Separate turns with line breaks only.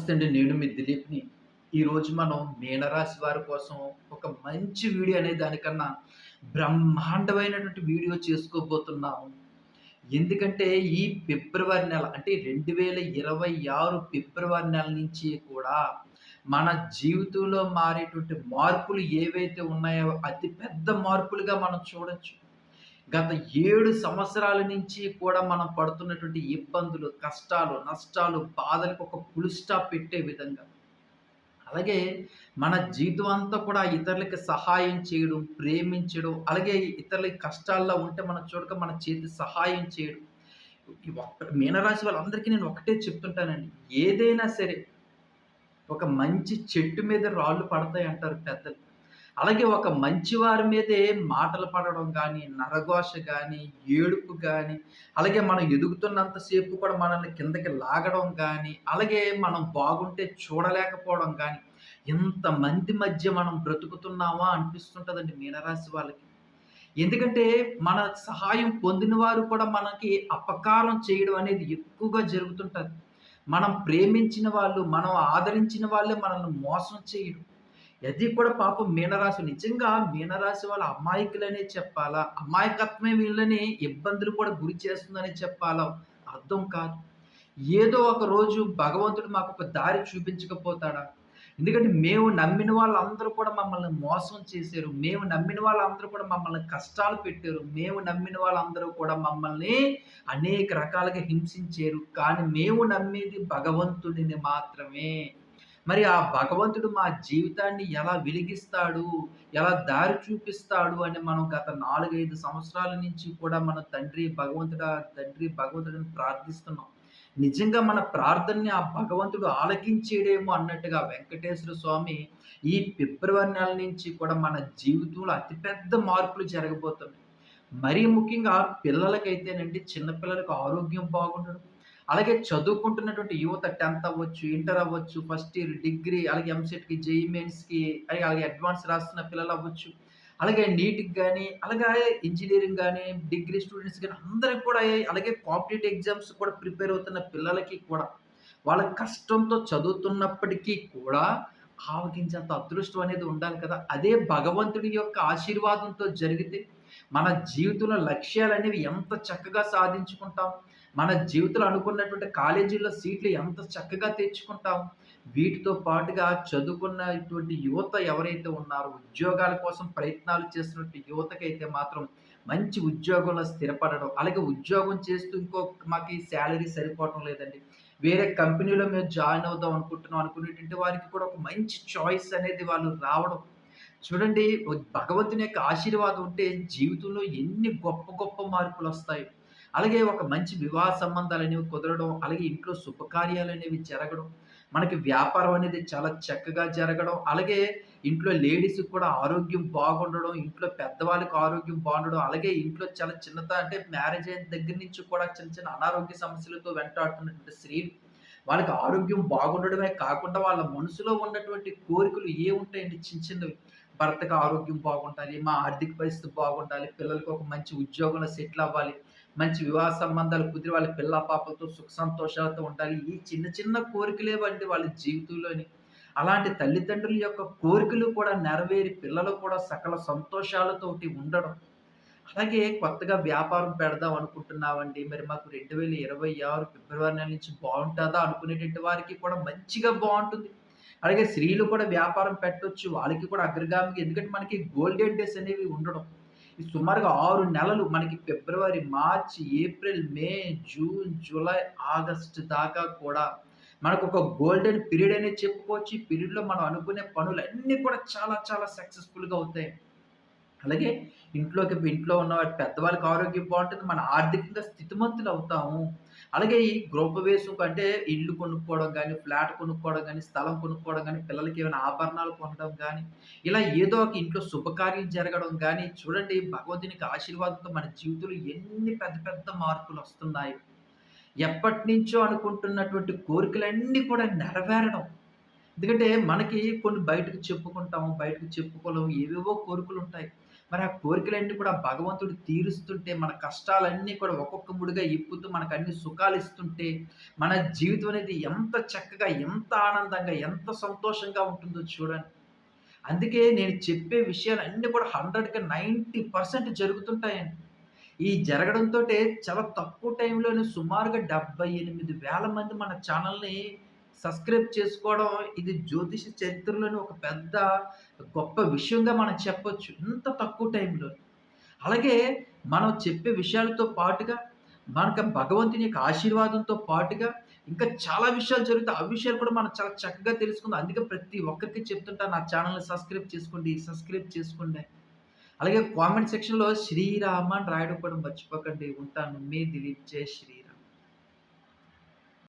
నమస్తే అండి. నేను మీ దిలీప్ని. ఈరోజు మనం మీనరాశి వారి కోసం ఒక మంచి వీడియో అనే దానికన్నా బ్రహ్మాండమైనటువంటి వీడియో చేసుకోబోతున్నాము. ఎందుకంటే ఈ ఫిబ్రవరి నెల అంటే రెండు వేల ఇరవై ఆరు ఫిబ్రవరి నెల నుంచి కూడా మన జీవితంలో మారేటువంటి మార్పులు ఏవైతే ఉన్నాయో అతి పెద్ద మార్పులుగా మనం చూడొచ్చు. గత ఏడు సంవత్సరాల నుంచి కూడా మనం పడుతున్నటువంటి ఇబ్బందులు కష్టాలు నష్టాలు బాధలకు ఒక ఫుల్ స్టాప్ పెట్టే విధంగా. అలాగే మన జీవితం అంతా కూడా ఇతరులకి సహాయం చేయడం ప్రేమించడం అలాగే ఇతరులకి కష్టాల్లో ఉంటే మనం చూడక మన చేతి సహాయం చేయడం. మీనరాశి వాళ్ళందరికీ నేను ఒకటే చెప్తుంటానండి. ఏదైనా సరే ఒక మంచి చెట్టు మీద రాళ్ళు పడతాయి అంటారు పెద్దలు. అలాగే ఒక మంచివారి మీదే మాటలు పడడం కానీ నరఘోష కానీ ఏడుపు కానీ అలాగే మనం ఎదుగుతున్నంతసేపు కూడా మనల్ని కిందకి లాగడం కానీ అలాగే మనం బాగుంటే చూడలేకపోవడం కానీ ఎంతమంది మధ్య మనం బ్రతుకుతున్నామా అనిపిస్తుంటుందండి మీనరాశి వాళ్ళకి. ఎందుకంటే మన సహాయం పొందిన వారు కూడా మనకి అపకారం చేయడం అనేది ఎక్కువగా జరుగుతుంటుంది. మనం ప్రేమించిన వాళ్ళు మనం ఆదరించిన వాళ్ళే మనల్ని మోసం చేయడం అది కూడా పాపం మీనరాశి నిజంగా మీనరాశి వాళ్ళ అమాయకులనే చెప్పాలా? అమాయకత్వమే వీళ్ళని ఇబ్బందులు కూడా గురి చేస్తుందని చెప్పాలా? అర్థం కాదు. ఏదో ఒక రోజు భగవంతుడు మాకు ఒక దారి చూపించకపోతాడా? ఎందుకంటే మేము నమ్మిన వాళ్ళందరూ కూడా మమ్మల్ని మోసం చేశారు. మేము నమ్మిన వాళ్ళందరూ కూడా మమ్మల్ని కష్టాలు పెట్టారు. మేము నమ్మిన వాళ్ళందరూ కూడా మమ్మల్ని అనేక రకాలుగా హింసించారు. కానీ మేము నమ్మేది భగవంతుడిని మాత్రమే. మరి ఆ భగవంతుడు మా జీవితాన్ని ఎలా వెలిగిస్తాడు ఎలా దారి చూపిస్తాడు అని మనం గత నాలుగైదు సంవత్సరాల నుంచి కూడా మన తండ్రి భగవంతుడా తండ్రి భగవంతుడిని ప్రార్థిస్తున్నాం. నిజంగా మన ప్రార్థనని ఆ భగవంతుడు ఆలకించేడేమో అన్నట్టుగా వెంకటేశ్వర స్వామి ఈ ఫిబ్రవరి నెల నుంచి కూడా మన జీవితంలో అతిపెద్ద మార్పులు జరగబోతున్నాయి. మరీ ముఖ్యంగా పిల్లలకైతేనండి చిన్నపిల్లలకు ఆరోగ్యం బాగుండడం అలాగే చదువుకుంటున్నటువంటి యువత టెన్త్ అవ్వచ్చు ఇంటర్ అవ్వచ్చు ఫస్ట్ ఇయర్ డిగ్రీ అలాగే ఎంసెట్కి జేఈ మెయిన్స్కి అలాగే అలాగే అడ్వాన్స్ రాస్తున్న పిల్లలు అవ్వచ్చు. అలాగే నీట్కి కానీ అలాగే ఇంజనీరింగ్ కానీ డిగ్రీ స్టూడెంట్స్ కానీ అందరికి కూడా అలాగే కాంపిటేటివ్ ఎగ్జామ్స్ కూడా ప్రిపేర్ అవుతున్న పిల్లలకి కూడా వాళ్ళ కష్టంతో చదువుతున్నప్పటికీ కూడా ఆవగించేంత అదృష్టం అనేది ఉండాలి కదా. అదే భగవంతుడి యొక్క ఆశీర్వాదంతో జరిగితే మన జీవితంలో లక్ష్యాలు అనేవి ఎంత చక్కగా సాధించుకుంటాం? మన జీవితంలో అనుకున్నటువంటి కాలేజీల్లో సీట్లు ఎంత చక్కగా తెచ్చుకుంటాం? వీటితో పాటుగా చదువుకున్నటువంటి యువత ఎవరైతే ఉన్నారో ఉద్యోగాల కోసం ప్రయత్నాలు చేస్తున్నటువంటి యువతకైతే మాత్రం మంచి ఉద్యోగంలో స్థిరపడడం అలాగే ఉద్యోగం చేస్తూ ఇంకో మాకు శాలరీ సరిపోవడం లేదండి. వేరే కంపెనీలో మేము జాయిన్ అవుదాం అనుకుంటున్నాం అనుకునేటువంటి వారికి కూడా ఒక మంచి చాయిస్ అనేది వాళ్ళు రావడం చూడండి భగవంతుని యొక్క ఆశీర్వాదం ఉంటే జీవితంలో ఎన్ని గొప్ప గొప్ప మార్పులు వస్తాయి. అలాగే ఒక మంచి వివాహ సంబంధాలు అనేవి కుదరడం అలాగే ఇంట్లో శుభకార్యాలు అనేవి జరగడం మనకి వ్యాపారం అనేది చాలా చక్కగా జరగడం అలాగే ఇంట్లో లేడీస్కి కూడా ఆరోగ్యం బాగుండడం ఇంట్లో పెద్దవాళ్ళకి ఆరోగ్యం బాగుండడం అలాగే ఇంట్లో చాలా చిన్నత అంటే మ్యారేజ్ అయిన దగ్గర నుంచి కూడా చిన్న చిన్న అనారోగ్య సమస్యలతో వెంటాడుతున్నటువంటి స్త్రీలు వాళ్ళకి ఆరోగ్యం బాగుండడమే కాకుండా వాళ్ళ మనసులో ఉన్నటువంటి కోరికలు ఏ ఉంటాయండి? చిన్న చిన్నవి. భర్తకు ఆరోగ్యం బాగుండాలి మా ఆర్థిక పరిస్థితి బాగుండాలి పిల్లలకు ఒక మంచి ఉద్యోగంలో సెటిల్ అవ్వాలి మంచి వివాహ సంబంధాలు కుదిరి వాళ్ళ పిల్ల పాపలతో సుఖ సంతోషాలతో ఉండాలి. ఈ చిన్న చిన్న కోరికలే వండి వాళ్ళ జీవితంలోని అలాంటి తల్లిదండ్రుల యొక్క కోరికలు కూడా నెరవేరి పిల్లలు కూడా సకల సంతోషాలతోటి ఉండడం. అలాగే కొత్తగా వ్యాపారం పెడదాం అనుకుంటున్నామండి. మరి మాకు రెండు వేల ఇరవై ఆరు ఫిబ్రవరి నెల నుంచి బాగుంటుందా అనుకునేటువంటి వారికి కూడా మంచిగా బాగుంటుంది. అలాగే స్త్రీలు కూడా వ్యాపారం పెట్టవచ్చు వాళ్ళకి కూడా అగ్రగామికి ఎందుకంటే మనకి గోల్డెన్ డేస్ అనేవి ఉండడం. ఈ సుమారుగా ఆరు నెలలు మనకి February March April May June July August దాకా కూడా మనకు ఒక గోల్డెన్ పీరియడ్ అనేది చెప్పుకోవచ్చు. ఈ పీరియడ్లో మనం అనుకునే పనులు అన్నీ కూడా చాలా చాలా సక్సెస్ఫుల్గా అవుతాయి. అలాగే ఇంట్లోకి ఇంట్లో ఉన్న పెద్దవాళ్ళకి ఆరోగ్యం బాగుంటుంది మన ఆర్థికంగా స్థితిమంతులు అవుతాము. అలాగే ఈ గృహప్రవేశం అంటే ఇల్లు కొనుక్కోవడం కానీ ఫ్లాట్ కొనుక్కోవడం కానీ స్థలం కొనుక్కోవడం కానీ పిల్లలకి ఏమైనా ఆభరణాలు కొనడం కానీ ఇలా ఏదో ఒక ఇంట్లో శుభకార్యం జరగడం కానీ చూడండి భగవంతునికి ఆశీర్వాదంతో మన జీవితంలో ఎన్ని పెద్ద పెద్ద మార్పులు వస్తున్నాయి. ఎప్పటి నుంచో అనుకుంటున్నటువంటి కోరికలన్నీ కూడా నెరవేరడం. ఎందుకంటే మనకి కొన్ని బయటకు చెప్పుకుంటాము బయటకు చెప్పుకోలేము ఏవేవో కోరికలు ఉంటాయి. మరి ఆ కోరికలన్నీ కూడా భగవంతుడు తీరుస్తుంటే, మన కష్టాలన్నీ కూడా ఒక్కొక్క ముడిగా ఇప్పుతూ సుఖాలు ఇస్తుంటే మన జీవితం అనేది ఎంత చక్కగా, ఎంత ఆనందంగా, ఎంత సంతోషంగా ఉంటుందో చూడండి. అందుకే నేను చెప్పే విషయాలన్నీ కూడా 100కి 90% జరుగుతుంటాయండి. ఈ జరగడంతోటే చాలా తక్కువ టైంలోనే సుమారుగా 78,000 మంది మన ఛానల్‌ని సబ్స్క్రైబ్ చేసుకోవడం ఇది జ్యోతిష చరిత్రలోని ఒక పెద్ద గొప్ప విషయంగా మనం చెప్పొచ్చు. ఇంత తక్కువ టైంలో. అలాగే మనం చెప్పే విషయాలతో పాటుగా మనకు భగవంతుని యొక్క ఆశీర్వాదంతో పాటుగా ఇంకా చాలా విషయాలు జరుగుతాయి. ఆ విషయాలు కూడా మనం చాలా చక్కగా తెలుసుకుందాం. అందుకే ప్రతి ఒక్కరికి చెప్తుంటా నా ఛానల్ని సబ్స్క్రైబ్ చేసుకోండి, సబ్స్క్రైబ్ చేసుకోండి. అలాగే కామెంట్ సెక్షన్‌లో శ్రీరామ అని రాయడం కూడా మర్చిపోకండి. ఉంటాను. మీ దిలీప్. జై శ్రీ